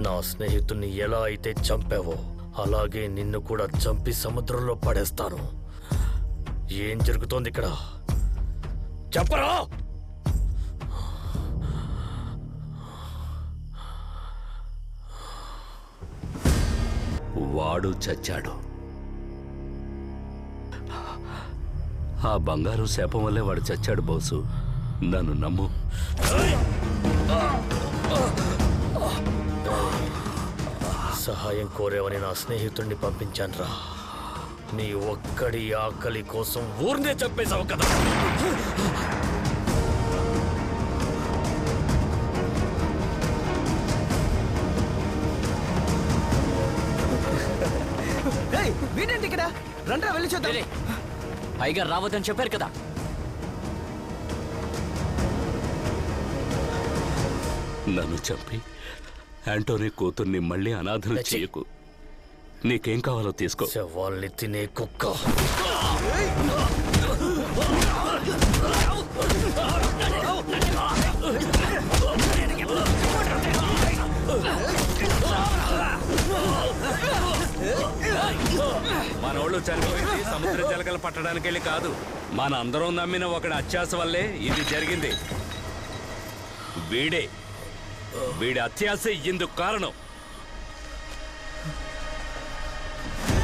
నా స్నేహితుణ్ణి ఎలా అయితే చంపావో అలాగే నిన్ను కూడా చంపి సముద్రంలో పడేస్తాను. ఏం జరుగుతోంది ఇక్కడ? చెప్పరా? వాడు చచ్చాడు. ఆ బంగారు శాపం వల్లే వాడు చచ్చాడు బోసు. నన్ను నమ్ము. సహాయం కోరేవని నా స్నేహితుణ్ణి పంపించానురా. నీ ఒక్కడి ఆకలి కోసం ఊరినే చంపేశావు కదా. ఇక్కడ? రండ్రా వెళ్ళి చూద్దాం. పైగా రావద్దని చెప్పారు కదా. నన్ను చంపి యాంటోనీ కూతుర్ని మళ్ళీ అనాథలు చేయకు. నీకేం కావాలో తీసుకో. శవాల్ని తినే కుక్క. మనోళ్ళు చనిపోయింది సముద్ర జలకలు పట్టడానికి వెళ్ళి కాదు. మన అందరం నమ్మిన ఒకటి అత్యాస వల్లే ఇది జరిగింది. వీడే వీడి అత్యాస ఇందుకు కారణం.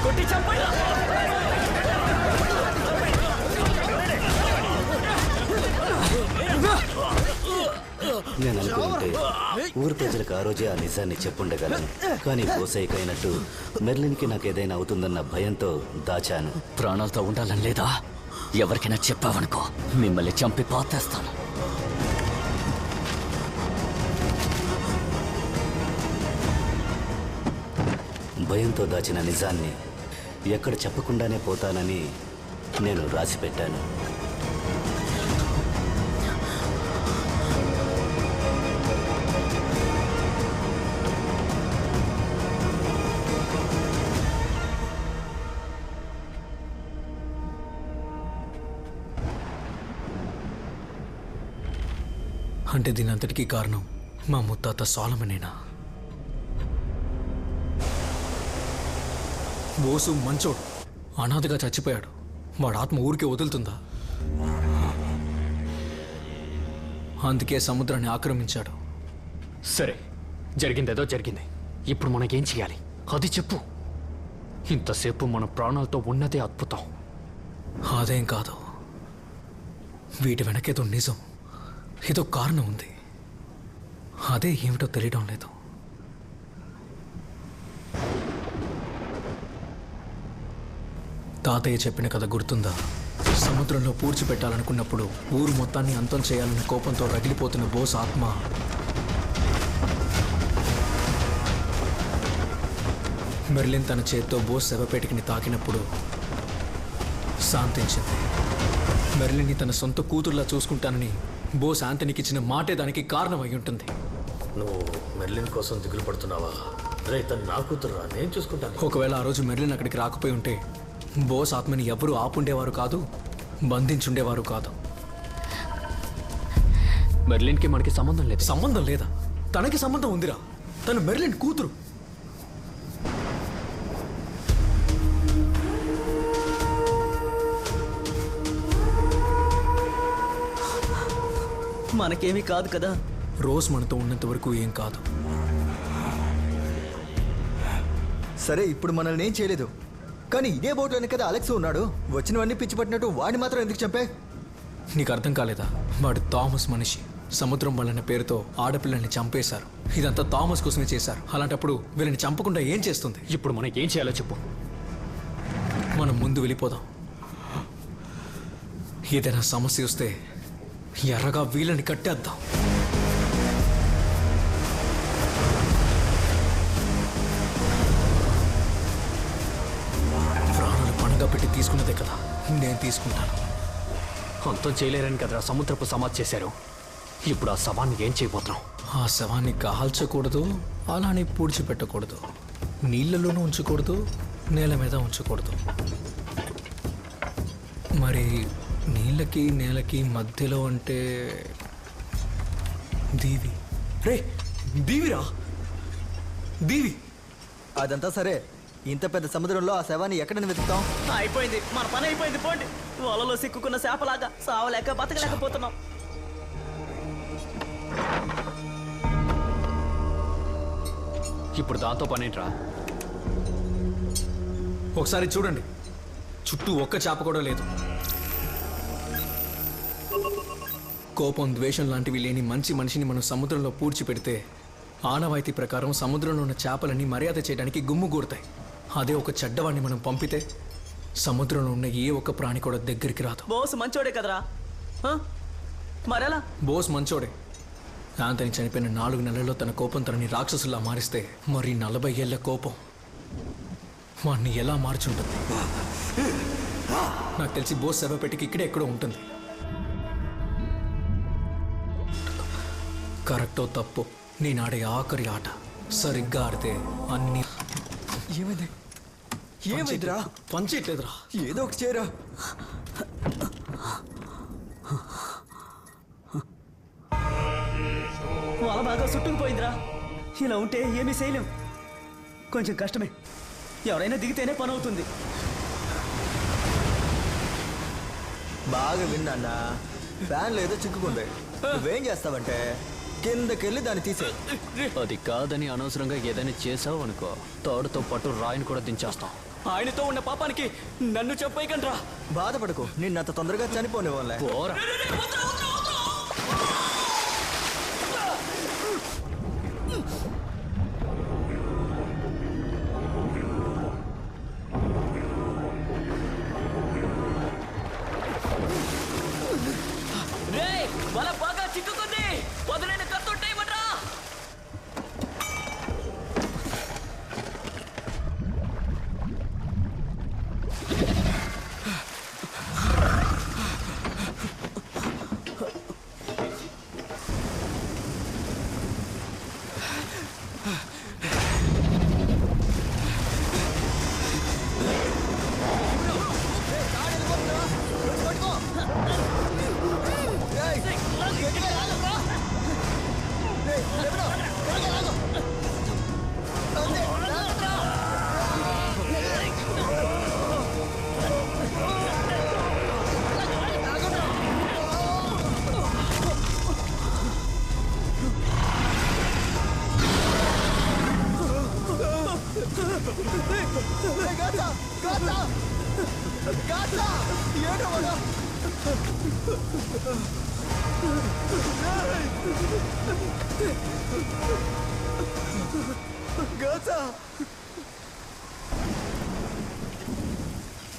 కొట్టి నేను అనుకుంటే ఊరు ప్రజలకు ఆ రోజే ఆ నిజాన్ని చెప్పుండగలను. కానీ పోసైకైనట్టు మెర్లిన్కి నాకు ఏదైనా అవుతుందన్న భయంతో దాచాను. ప్రాణాలతో ఉండాలని లేదా? ఎవరికైనా చెప్పావనుకో మిమ్మల్ని చంపి పాతేస్తాను. భయంతో దాచిన నిజాన్ని ఎక్కడ చెప్పకుండానే పోతానని నేను రాసి పెట్టాను అంటే దీని అంతటికీ కారణం మా ముత్తాత సోలమనేనా? బోసు మంచోడు. అనాథగా చచ్చిపోయాడు. వాడు ఆత్మ ఊరికే వదులుతుందా? అందుకే సముద్రాన్ని ఆక్రమించాడు. సరే జరిగిందేదో జరిగింది. ఇప్పుడు మనకేం చేయాలి? అది చెప్పు. ఇంతసేపు మన ప్రాణాలతో ఉన్నదే అద్భుతం. అదేం కాదు. వీటి వెనకేదో నిజం. ఏదో కారణం ఉంది. అదే ఏమిటో తెలియడం లేదు. తాతయ్య చెప్పిన కథ గుర్తుందా? సముద్రంలో పూడ్చిపెట్టాలనుకున్నప్పుడు ఊరు మొత్తాన్ని అంతం చేయాలన్న కోపంతో రగిలిపోతున్న బోస్ ఆత్మ. మెర్లిన్ తన చేత్తో బోస్ శవపేటికని తాకినప్పుడు శాంతించింది. మెర్లిన్ని తన సొంత కూతురులా చూసుకుంటానని బోస్ ఆంటనీకి ఇచ్చిన మాటే దానికి కారణం అయి ఉంటుంది నువ్వు మెర్లిన్ కోసం దిగులు పడుతున్నావా? రే తను నా కూతురురా నేను చూసుకుంటాను. ఒకవేళ ఆ రోజు మెర్లిన్ అక్కడికి రాకపోయి ఉంటే బోస్ ఆత్మని ఎవరూ ఆపుండేవారు కాదు బంధించుండేవారు కాదు. మెర్లిన్కి మనకి సంబంధం లేదు. సంబంధం లేదా? తనకి సంబంధం ఉందిరా. తను మెర్లిన్ కూతురు. మనకేమీ కాదు కదా? రోజ్ మనతో ఉన్నంత వరకు ఏం కాదు. సరే ఇప్పుడు మనల్ని ఏం చేయలేదు? కానీ ఇదే బోట్లోనే కదా అలెక్స్ ఉన్నాడు. వచ్చినవన్నీ పిచ్చి పట్టినట్టు వాడిని మాత్రం ఎందుకు చంపే? నీకు అర్థం కాలేదా? వాడు థామస్ మనిషి. సముద్రం వల్లన్న పేరుతో ఆడపిల్లల్ని చంపేశారు. ఇదంతా థామస్ కోసమే చేశారు. అలాంటప్పుడు వీళ్ళని చంపకుండా ఏం చేస్తుంది? ఇప్పుడు మనకేం చేయాలో చెప్పు. మనం ముందు వెళ్ళిపోదాం. ఏదైనా సమస్య వస్తే ఎర్రగా వీళ్ళని కట్టేద్దాం. తీసుకున్నదే కదా. నేను తీసుకుంటాను. అంతం చేయలేరని కదరా సముద్రపు సమాధి చేశారు. ఇప్పుడు ఆ శవాన్ని ఏం చేయబోతున్నాం ఆ శవాన్ని కాల్చకూడదు అలానే పూడ్చిపెట్టకూడదు. నీళ్ళలోనూ ఉంచకూడదు నేల మీద ఉంచకూడదు. మరి నీళ్ళకి నేలకి మధ్యలో అంటే దీవి. రే దీవిరా? దీవి. అదంతా సరే. ఇంత పెద్ద సముద్రంలో ఆ శవాన్ని ఎక్కడని వెతుకుతాం? అయిపోయింది. మన పని అయిపోయింది. పోండి. వలలో సిక్కుకున్న చేపలాగా సావలేక బతకలేకపోతున్నాం. ఇప్పుడు దాంతో పనేంట్రా? ఒకసారి చూడండి. చుట్టూ ఒక్క చేప కూడా లేదు. కోపం ద్వేషం లాంటివి లేని మంచి మనిషిని మనం సముద్రంలో పూడ్చిపెడితే ఆనవాయితీ ప్రకారం సముద్రంలో ఉన్న చేపలని మర్యాద చేయడానికి గుమ్ము గూడతాయి అదే ఒక చెడ్డవాడిని మనం పంపితే సముద్రంలో ఉన్న ఏ ఒక్క ప్రాణి కూడా దగ్గరికి రాదు. బోస్ మంచోడే కదరా? మరెలా? బోస్ మంచోడే. యాంతని చనిపోయిన నాలుగు నెలల్లో తన కోపం తనని రాక్షసులా మారిస్తే మరి నలభై ఏళ్ళ కోపం వాణ్ణి ఎలా మార్చుంటుంది? నాకు తెలిసి బోస్ శవపెట్టికి ఇక్కడే ఎక్కడో ఉంటుంది. కరెక్టో తప్పు నేను ఆడే ఆఖరి ఆట. సరిగ్గా ఆడితే అన్ని ఏమైంది? ఏమైందిరా? పంచేయట్లేదురా ఏదో ఒకటి చేయరా. వల బాగా చుట్టుకుపోయిందిరా ఇలా ఉంటే ఏమీ చేయలేం. కొంచెం కష్టమే. ఎవరైనా దిగితేనే పని అవుతుంది బాగా విన్నా ఫ్యాన్ లేదో చిక్కుకుంది. నువ్వేం చేస్తావంటే కిందకెళ్ళి దాన్ని తీసే అది కాదని అనవసరంగా ఏదైనా చేసావు అనుకో తాడుతో పాటు రాయిని కూడా దించేస్తాం. ఆయనతో ఉన్న పాపానికి నన్ను చెప్పేయకండ్రా. బాధపడకు. నిన్ను అంత తొందరగా చనిపోనివ్వలే. పోరా.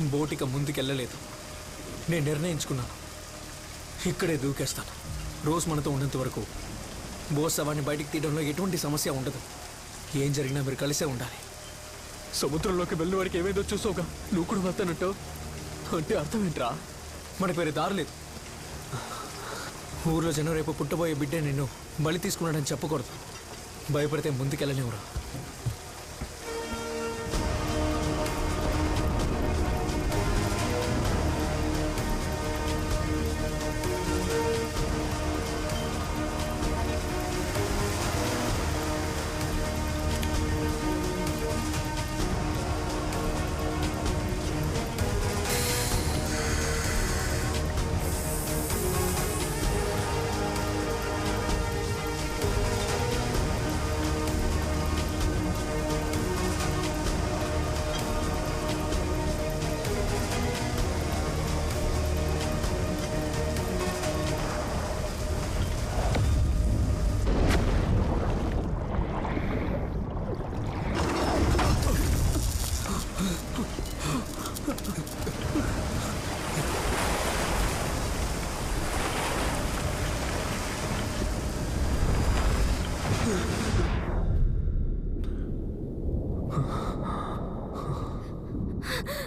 బోటిక ముందుకెళ్ళలేదు. నేను నిర్ణయించుకున్నాను. ఇక్కడే దూకేస్తాను. రోజు మనతో ఉన్నంత వరకు బోస్ బయటికి తీయడంలో ఎటువంటి సమస్య ఉండదు. ఏం జరిగినా మీరు కలిసే ఉండాలి. సముద్రంలోకి వెళ్ళిన వాడికి ఏమైందో చూసావుగా నువ్వు కూడా వస్తానంటావు అంటే అర్థం ఏంట్రా మన పేరు దారలేదు ఊర్లో జనం రేపు పుట్టబోయే బిడ్డ నిన్ను బలి తీసుకున్నాడని చెప్పకూడదు. భయపడితే ముందుకెళ్ళలేవురా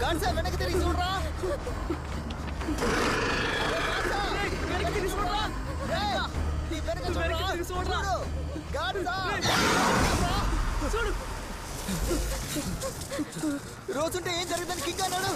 గాడ్సే వెనక్కి తిరిగి చూడరా ఏయ్, నీ వెనక చూడరా. చూడు. గాడ్సా. రోజుంటే ఏం జరుగుతుంది కింగ్ అన్నాడు